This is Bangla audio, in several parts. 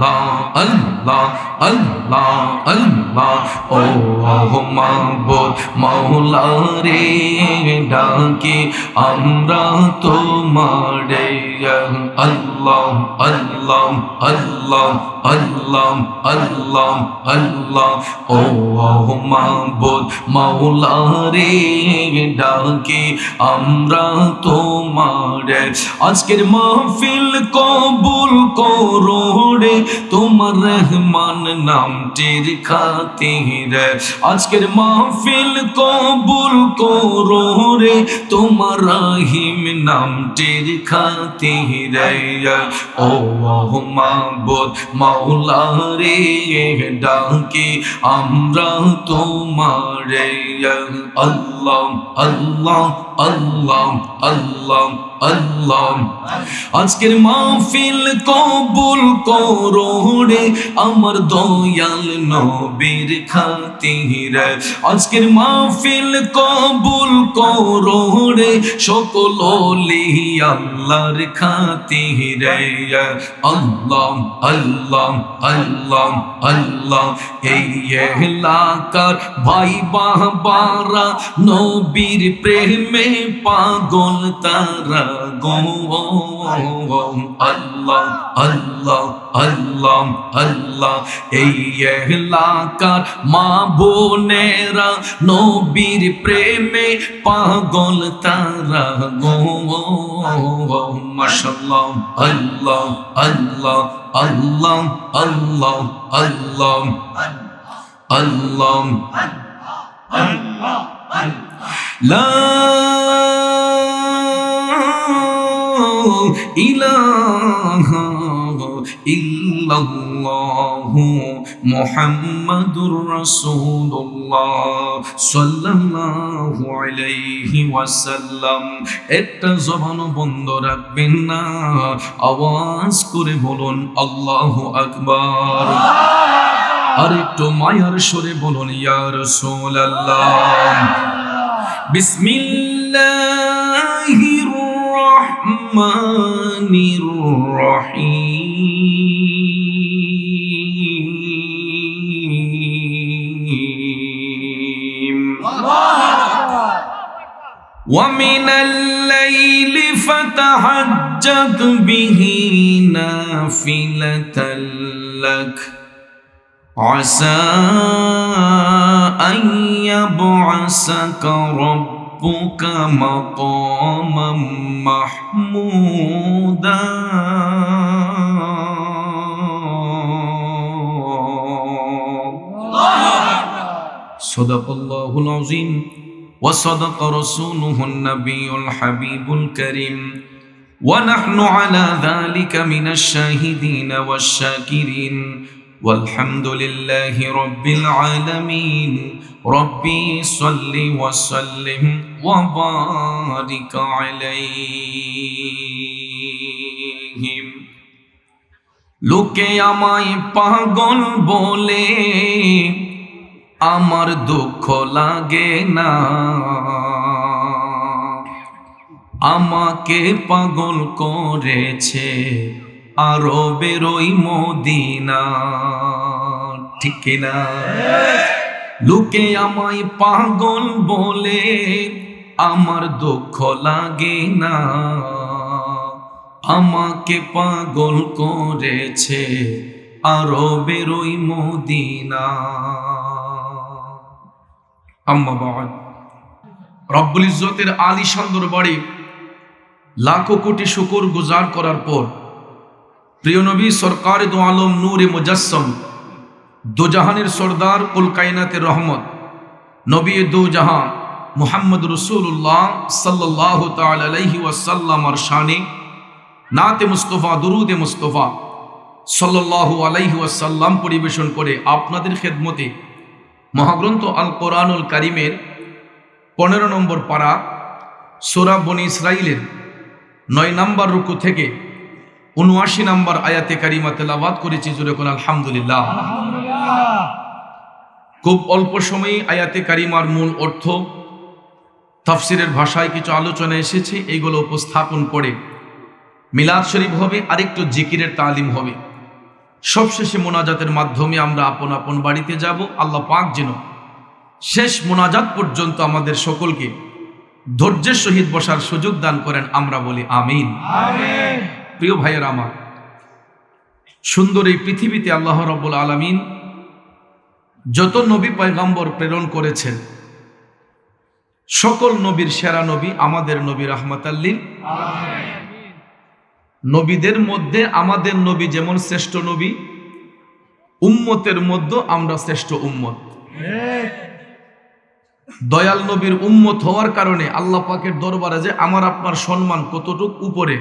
আল্লাহ আল্লাহ আল্লাহ আল্লাহ। ও মাহবুব মাওলা রে ডাকি আমরা তোমারে আল্লাহ আল্লাহ আল্লাহ আল্লাহ আল্লাহ আল্লাহ। ও মাহবুব মাওলা রে ডাকি আমরা তোমারে। আজকের মাহফিল কবুল করো রে তোমার রহমান নামটির খাতিরে। আজকের মাহফিল কবুল করো রে, তোমার রহিম নামটির খাতিরে। ও মাহবুব মাওলা রে ডাকি আমরা তোমারে। আল্লাহ আল্লাহ আল্লাহ আল্লাহ। আল্লাহ। আজকের মাহফিল কবুল করো রে আমার দয়াল নবীর খাতিরে। আজকের মাহফিল কবুল করো রে সকল আল্লাহর খাতিরে। আল্লাহ আল্লাহ আল্লাহ আল্লাহ। এই এলাকার ভাই বাবারা, নবীর প্রেমে পাগল তারা। গো আল্লাহ আল্লাহ আল্লাহ আল্লাহ এই এলাকার মা বোনেরা নবীর প্রেমে পাগল তারা গো মাশাল্লাহ আল্লাহ আল্লাহ আল্লাহ আল্লাহ আল্লাহ আল্লাহ লা ইলাহা সাল্লাল্লাহু আলাইহি ওয়াসাল্লাম। একটা জবান বন্ধ রাখবেন না, আওয়াজ করে বলুন, আল্লাহু আকবার। আর একটু মায়ার সরে বলুন, ইয়া রাসূলুল্লাহ। বিসমিল্লাহির الرحمن الرحيم. ومن الليل فتحجد به نافلة لك. عسى أن يبعثك ربك مقاما محمودا. صدق الله العظيم وصدق رسوله النبي الحبيب الكريم. ونحن على ذلك من الشاهدين والشاكرين. والحمد لله رب العالمين. ربي صل وسلم وبارك عليهم লোকে আমায় পাগল বলে আমার দুঃখ লাগে না আমাকে পাগল করেছে আরো বেরোই মদিনা ঠিক না লোকে আমায় পাগল বলে আমার দুঃখ লাগে না। আমাকে পাগল করেছে আরও বেরোই মদিনা। আম্মা বাবা রব্বুল ইজ্জতের আলী সন্দর বাড়ি লাখো কোটি শুকর গুজার করার পর প্রিয় নবী সরকার দো আলম নূরে মুজাসম, দোজাহানের সর্দার কুল কায়নাতের রহমত, নবী দো জাহান মুহাম্মদ রসুল্লাহ সাল্লাহ তালাহি ওয়াসাল্লামার শানে নাতে মুস্তফা দুরুদে মুস্তফা সাল্লাহ আলাইহি ওয়াসাল্লাম পরিবেশন করে আপনাদের খেদমতে মহাগ্রন্থ আল কোরআনুল কারিমের পনেরো নম্বর পাড়া সোরা বনি ইসরাইলের নয় নম্বর রুকু থেকে উনআশি নম্বর আয়াতে কারিমা তেলাবাদ করেছি জুড়ে কোন আলহামদুলিল্লাহ। খুব অল্প সময়ে আয়াতে কারিমার মূল অর্থ তাফসিরের ভাষায় কিছু আলোচনা এসেছে এইগুলো উপস্থাপন করে মিলাদ শরীফ হবে আরেকটু জিকিরের তালিম হবে। সবশেষে মোনাজাতের মাধ্যমে আমরা আপন আপন বাড়িতে যাব আল্লাহ পাক যেন শেষ মোনাজাত পর্যন্ত আমাদের সকলকে ধৈর্যের সহিত বসার সুযোগ দান করেন আমরা বলি আমিন। প্রিয় ভাইয়ের আমার সুন্দর এই পৃথিবীতে আল্লাহ রব্বুল আলমিন যত নবী পয়গাম্বর প্রেরণ করেছেন সকল নবীর সেরা নবী আমাদের নবী রহমতাল্লিন নবীদের মধ্যে আমাদের নবী যেমন শ্রেষ্ঠ নবী, উম্মতের মধ্যে আমরা শ্রেষ্ঠ উম্মত। দয়াল নবীর উম্মত হওয়ার কারণে আল্লাহ পাকের দরবারে যে আমার আপনার সম্মান কতটুক উপরে,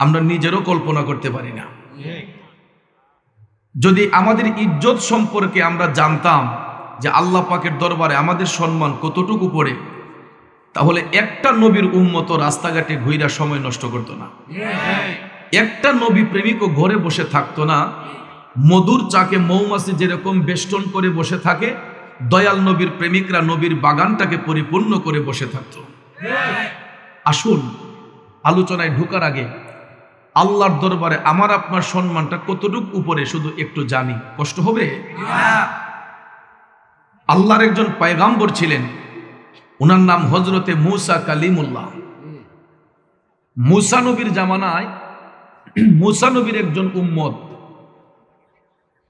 আমরা নিজেরও কল্পনা করতে পারি না। যদি আমাদের ইজ্জত সম্পর্কে আমরা জানতাম যে আল্লাহ পাকের দরবারে আমাদের সম্মান কতটুকু উপরে তাহলে একটা নবীর উন্মত রাস্তাঘাটে ঘুইরা সময় নষ্ট করতো না। একটা নবী প্রেমিকও ঘরে বসে থাকতো না। মধুর চাকে মৌমাছি যেরকম বেষ্টন করে বসে থাকে, দয়াল নবীর প্রেমিকরা নবীর বাগানটাকে পরিপূর্ণ করে বসে থাকত। আসুন, আলোচনায় ঢুকার আগে আল্লাহর দরবারে আমার আপনার সম্মানটা কতটুক উপরে শুধু একটু জানি। কষ্ট হবে? আল্লাহর একজন পায়গাম্বর ছিলেন। ওনার নাম হজরতে মুসা কালিমুল্লাহ। মুসা নবীর জামানায় মুসা নবীর একজন উম্মত।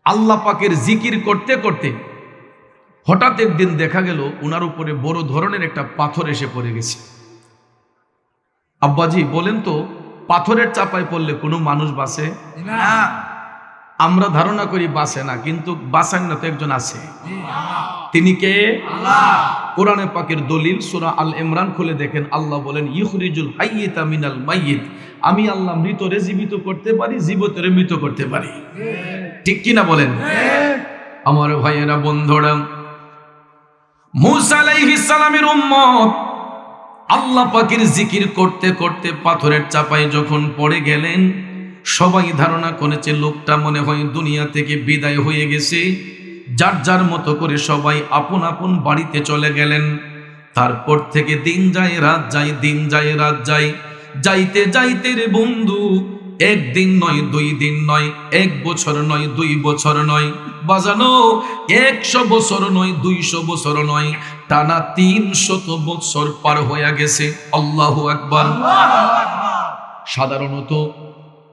আল্লাহ পাকের জিকির করতে করতে হঠাৎ একদিন দেখা গেল ওনার উপরে বড় ধরনের একটা পাথর এসে পড়ে গেছে। আব্বাজি, বলেন তো, পাথরের চাপায় পড়লে কোনো মানুষ বাসে আমরা ধারণা করি বাসে না কিন্তু বাসেন না তো একজন আছে। তিনি কে? কোরআনে পাকের দলিল সুরা আল ইমরান খুলে দেখেন আল্লাহ বলেন ইহরিজুল হাইয়িতা মিনাল মাইয়িত। আমি আল্লাহ মৃতরে জীবিত করতে পারি জীবতরে মৃত করতে পারি। ঠিক। কি না বলেন? আমার ভাইয়েরা বন্ধুরা মুসা আলাইহিস সালামের উম্মত আল্লাহ পাকের জিকির করতে করতে পাথরের চাপায় যখন পড়ে গেলেন সবাই ধারণা করেছে লোকটা মনে হয় দুনিয়া থেকে বিদায় হয়ে গেছে। যার যার মতো করে সবাই আপন আপন বাড়িতে চলে গেলেন। তারপর থেকে দিন যায় রাত যায় দিন যায় রাত যায়। যাইতে যাইতে রে বন্ধু একদিন নয় দুই দিন নয় এক বছর নয় দুই বছর নয়। বাজানো একশো বছর নয় দুইশো বছর নয় টানা তিনশত বছর পার হয়ে গেছে। আল্লাহ একবার সাধারণত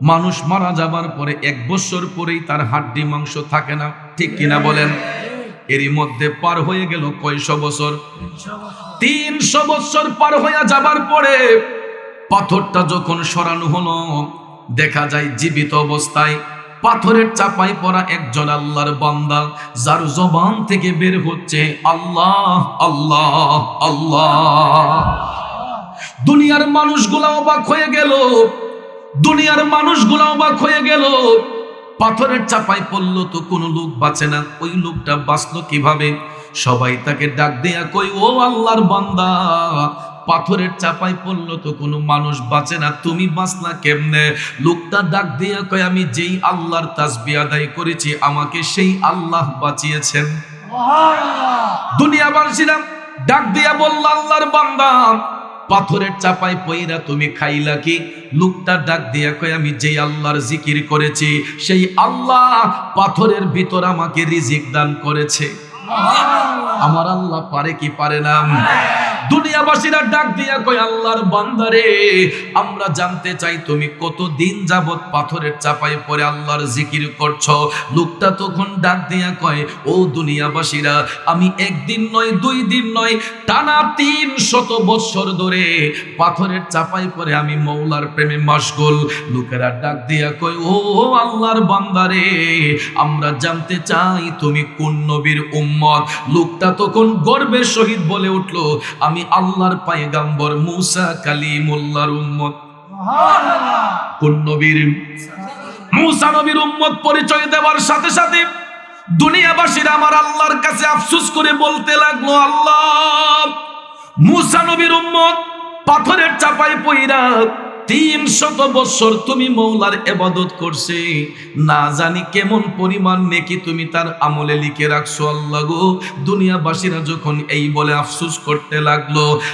মানুষ মারা যাবার পরে এক বছর পরেই তার হাড্ডি মাংস থাকে না। ঠিক কিনা বলেন? এরই মধ্যে পার হয়ে গেল কয়শো বছর? তিনশো বছর পার হয়ে যাবার পরে পাথরটা যখন সরানো হলো, দেখা যায় জীবিত অবস্থায় পাথরের চাপায় পড়া একজন আল্লাহর বান্দা, যার জবান থেকে বের হচ্ছে, আল্লাহ আল্লাহ আল্লাহ। দুনিয়ার মানুষগুলা অবাক হয়ে গেল। দুনিয়ার মানুষগুলা অবাক হয়ে গেল। পাথরের চাপায় পড়ল তো কোনো লোক বাঁচে না। ওই লোকটা বাঁচলো কীভাবে? সবাই তাকে ডাক দেয়া কই ও আল্লাহর বান্দা পাথরের চাপায় পড়ল তো কোনো মানুষ বাঁচে না। তুমি বাঁচলা কেমনে? লোকটা ডাক দিয়া কয় আমি যেই আল্লাহর তাসবি আদায় করেছি আমাকে সেই আল্লাহ বাঁচিয়েছেন। দুনিয়া বানছিলাম ডাক দিয়া বলল আল্লাহর বান্দা পাথরের চাপায় পইরা তুমি খাইলা কি? লোকটা ডাক দিয়া কয় আমি যেই আল্লাহর জিকির করেছি সেই আল্লাহ পাথরের ভিতর আমাকে রিজিক দান করেছে। আমার আল্লাহ পারে কি পারে না? দুনিয়াবাসীরা ডাক দিয়া কয়, আল্লাহর বান্দারে, আমরা জানতে চাই তুমি কত দিন যাবত পাথরের চাপায় পরে আল্লাহর জিকির করছ? লোকটা তখন ডাক দিয়া কয়, ও দুনিয়াবাসীরা, আমি একদিন নয়, দুই দিন নয়, টানা তিন শত বৎসর ধরে পাথরের চাপায় পরে আমি মৌলার প্রেমে মশগুল। লোকেরা ডাক দিয়া কয়, ও আল্লাহর বান্দারে, আমরা জানতে চাই তুমি কোন নবীর উম্মত। লোকটা তখন গর্বের সহিত বলে উঠল আমি আল্লাহর পায়গাম্বর মুসা কালিমুল্লাহর উম্মত। কোন নবীর মুসা নবীর উম্মত পরিচয় দেওয়ার সাথে সাথে দুনিয়াবাসীরা আমার আল্লাহর কাছে আফসুস করে বলতে লাগল আল্লাহ মুসা নবীর উম্মত পাথরের চাপায় পইরা তিন শত বছর তুমি মৌলার এবাদত করছে। না জানি কেমন পরিমাণ নেকি তুমি তার আমলে লিখে রাখছো আল্লাহ গো। দুনিয়াবাসীরা যখন এই বলে আফসুস করতে লাগল